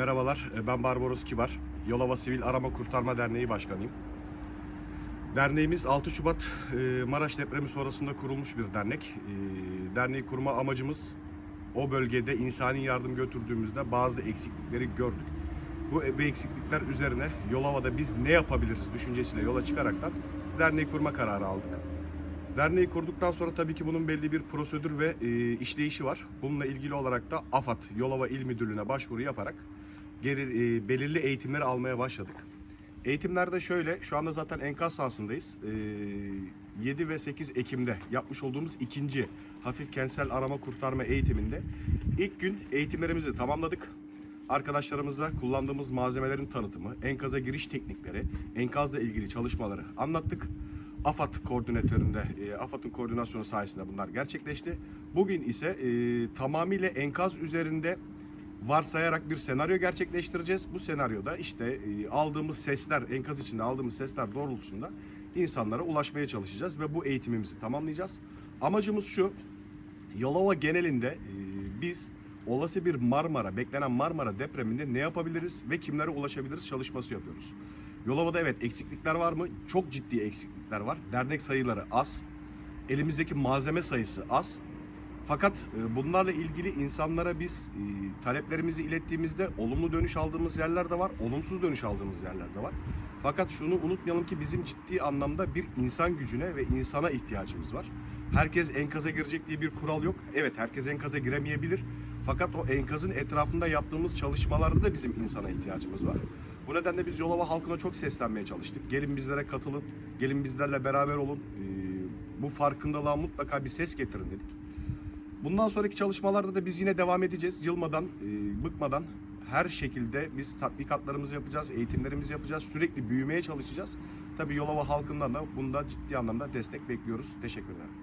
Merhabalar, e, ben Barbaros Kibar. Yolova Sivil Arama Kurtarma Derneği Başkanıyım. Derneğimiz 6 Şubat e, Maraş depremi sonrasında kurulmuş bir dernek. E, Derneği kurma amacımız o bölgede insani yardım götürdüğümüzde bazı eksiklikleri gördük. Bu, eksiklikler üzerine Yolova'da biz ne yapabiliriz düşüncesiyle yola çıkaraktan derneği kurma kararı aldık. Derneği kurduktan sonra tabii ki bunun belli bir prosedür ve işleyişi var. Bununla ilgili olarak da AFAD, Yolova İl Müdürlüğü'ne başvuru yaparak e, belirli eğitimleri almaya başladık. Eğitimlerde şöyle, şu anda zaten enkaz sahasındayız. E, 7 ve 8 Ekim'de yapmış olduğumuz ikinci hafif kentsel arama kurtarma eğitiminde ilk gün eğitimlerimizi tamamladık. Arkadaşlarımızla kullandığımız malzemelerin tanıtımı, enkaza giriş teknikleri, enkazla ilgili çalışmaları anlattık. AFAD koordinatöründe, e, AFAD'ın koordinasyonu sayesinde bunlar gerçekleşti. Bugün ise e, tamamıyla enkaz üzerinde varsayarak bir senaryo gerçekleştireceğiz. Bu senaryoda işte e, aldığımız sesler, enkaz içinde aldığımız sesler doğrultusunda insanlara ulaşmaya çalışacağız ve bu eğitimimizi tamamlayacağız. Amacımız şu, Yalova genelinde e, biz olası bir Marmara, beklenen Marmara depreminde ne yapabiliriz ve kimlere ulaşabiliriz çalışması yapıyoruz. Yolova'da evet eksiklikler var mı? Çok ciddi eksiklikler var. Dernek sayıları az. Elimizdeki malzeme sayısı az. Fakat e, bunlarla ilgili insanlara biz e, taleplerimizi ilettiğimizde olumlu dönüş aldığımız yerler de var, olumsuz dönüş aldığımız yerler de var. Fakat şunu unutmayalım ki bizim ciddi anlamda bir insan gücüne ve insana ihtiyacımız var. Herkes enkaza girecek diye bir kural yok. Evet herkes enkaza giremeyebilir. Fakat o enkazın etrafında yaptığımız çalışmalarda da bizim insana ihtiyacımız var. Bu nedenle biz Yolova halkına çok seslenmeye çalıştık. Gelin bizlere katılın, gelin bizlerle beraber olun. Ee, bu farkındalığa mutlaka bir ses getirin dedik. Bundan sonraki çalışmalarda da biz yine devam edeceğiz. Yılmadan, e, bıkmadan her şekilde biz tatbikatlarımızı yapacağız, eğitimlerimizi yapacağız. Sürekli büyümeye çalışacağız. Tabii Yolova halkından da bunda ciddi anlamda destek bekliyoruz. Teşekkür ederim.